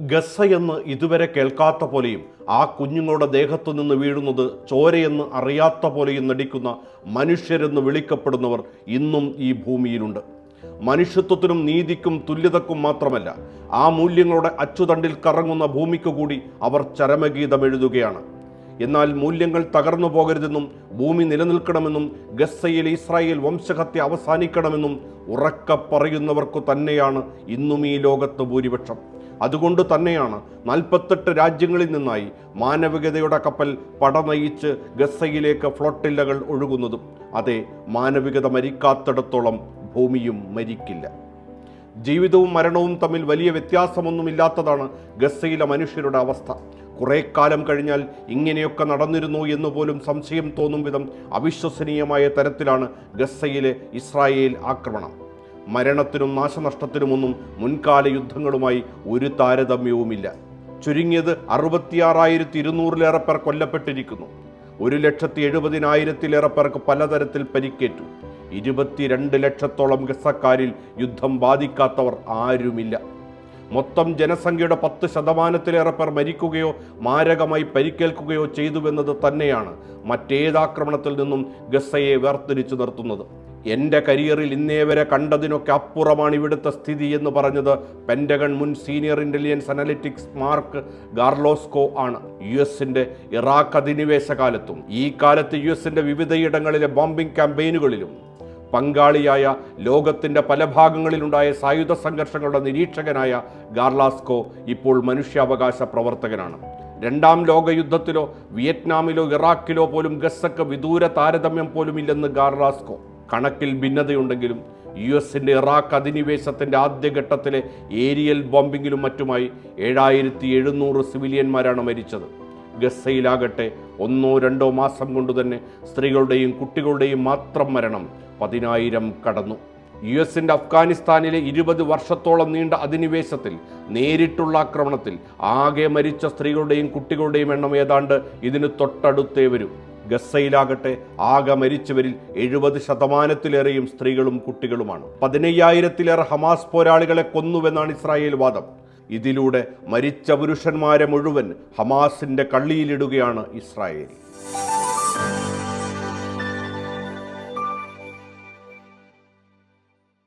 ഗസയെന്ന് ഇതുവരെ കേൾക്കാത്ത പോലെയും ആ കുഞ്ഞുങ്ങളുടെ ദേഹത്തു നിന്ന് വീഴുന്നത് ചോരയെന്ന് അറിയാത്ത പോലെയും നടിക്കുന്ന മനുഷ്യരെന്ന് വിളിക്കപ്പെടുന്നവർ ഇന്നും ഈ ഭൂമിയിലുണ്ട്. മനുഷ്യത്വത്തിനും നീതിക്കും തുല്യതക്കും മാത്രമല്ല ആ മൂല്യങ്ങളുടെ അച്ചുതണ്ടിൽ കറങ്ങുന്ന ഭൂമിക്ക് കൂടി അവർ ചരമഗീതം എഴുതുകയാണ്. എന്നാൽ മൂല്യങ്ങൾ തകർന്നു പോകരുതെന്നും ഭൂമി നിലനിൽക്കണമെന്നും ഗസയിൽ ഇസ്രായേൽ വംശഹത്യ അവസാനിക്കണമെന്നും ഉറക്ക പറയുന്നവർക്കു തന്നെയാണ് ഇന്നും ഈ ലോകത്ത് ഭൂരിപക്ഷം. അതുകൊണ്ട് തന്നെയാണ് നാൽപ്പത്തെട്ട് രാജ്യങ്ങളിൽ നിന്നായി മാനവികതയുടെ കപ്പൽ പടനയിച്ച് ഗസയിലേക്ക് ഫ്ലോട്ടില്ലകൾ ഒഴുകുന്നതും. അതെ മാനവികത മരിക്കാത്തിടത്തോളം ഭൂമിയും മരിക്കില്ല. ജീവിതവും മരണവും തമ്മിൽ വലിയ വ്യത്യാസമൊന്നുമില്ലാത്തതാണ് ഗസയിലെ മനുഷ്യരുടെ അവസ്ഥ. കുറേ കാലം കഴിഞ്ഞാൽ ഇങ്ങനെയൊക്കെ നടന്നിരുന്നു എന്ന് പോലും സംശയം തോന്നും വിധം അവിശ്വസനീയമായ തരത്തിലാണ് ഗസയിലെ ഇസ്രായേൽ ആക്രമണം. മരണത്തിനും നാശനഷ്ടത്തിനുമൊന്നും മുൻകാല യുദ്ധങ്ങളുമായി ഒരു താരതമ്യവുമില്ല. ചുരുങ്ങിയത് അറുപത്തിയാറായിരത്തി ഇരുന്നൂറിലേറെ പേർ കൊല്ലപ്പെട്ടിരിക്കുന്നു. ഒരു ലക്ഷത്തി എഴുപതിനായിരത്തിലേറെ പേർക്ക് പലതരത്തിൽ പരിക്കേറ്റു. ഇരുപത്തിരണ്ട് ലക്ഷത്തോളം ഗസക്കാരിൽ യുദ്ധം ബാധിക്കാത്തവർ ആരുമില്ല. മൊത്തം ജനസംഖ്യയുടെ പത്ത് ശതമാനത്തിലേറെ പേർ മരിക്കുകയോ മാരകമായി പരിക്കേൽക്കുകയോ ചെയ്തുവെന്നത് തന്നെയാണ് മറ്റേതാക്രമണത്തിൽ നിന്നും ഗസയെ വേർതിരിച്ചു നിർത്തുന്നത്. എന്റെ കരിയറിൽ ഇന്നേ വരെ കണ്ടതിനൊക്കെ അപ്പുറമാണ് ഇവിടുത്തെ സ്ഥിതി എന്ന് പറഞ്ഞത് പെൻഡഗൺ മുൻ senior intelligence analytics Mark Garlasco ആണ്. യു എസിന്റെ ഇറാഖ് അധിനിവേശ കാലത്തും ഈ കാലത്ത് യു എസിന്റെ വിവിധയിടങ്ങളിലെ ബോംബിംഗ് ക്യാമ്പയിനുകളിലും പങ്കാളിയായ ലോകത്തിന്റെ പല ഭാഗങ്ങളിലുണ്ടായ സായുധ സംഘർഷങ്ങളുടെ നിരീക്ഷകനായ ഗാർലാസ്കോ ഇപ്പോൾ മനുഷ്യാവകാശ പ്രവർത്തകനാണ്. രണ്ടാം ലോകയുദ്ധത്തിലോ വിയറ്റ്നാമിലോ ഇറാഖിലോ പോലും ഗസക്ക് വിദൂര താരതമ്യം പോലും ഇല്ലെന്ന് ഗാർലാസ്കോ. കണക്കിൽ ഭിന്നതയുണ്ടെങ്കിലും യു എസിന്റെ ഇറാഖ് അധിനിവേശത്തിന്റെ ആദ്യഘട്ടത്തിലെ ഏരിയൽ ബോംബിങ്ങിലും മറ്റുമായി ഏഴായിരത്തി എഴുന്നൂറ് സിവിലിയന്മാരാണ് മരിച്ചത്. ഗസയിലാകട്ടെ ഒന്നോ രണ്ടോ മാസം കൊണ്ട് തന്നെ സ്ത്രീകളുടെയും കുട്ടികളുടെയും മാത്രം മരണം പതിനായിരം കടന്നു. യു എസിന്റെ അഫ്ഗാനിസ്ഥാനിലെ ഇരുപത് വർഷത്തോളം നീണ്ട അധിനിവേശത്തിൽ നേരിട്ടുള്ള ആക്രമണത്തിൽ ആകെ മരിച്ച സ്ത്രീകളുടെയും കുട്ടികളുടെയും എണ്ണം ഏതാണ്ട് ഇതിന് തൊട്ടടുത്തേ വരും. ഗസയിലാകട്ടെ ആകെ മരിച്ചവരിൽ എഴുപത് ശതമാനത്തിലേറെയും സ്ത്രീകളും കുട്ടികളുമാണ്. പതിനയ്യായിരത്തിലേറെ ഹമാസ് പോരാളികളെ കൊന്നുവെന്നാണ് ഇസ്രായേൽ വാദം. ഇതിലൂടെ മരിച്ച പുരുഷന്മാരെ മുഴുവൻ ഹമാസിന്റെ കള്ളിയിലിടുകയാണ് ഇസ്രായേൽ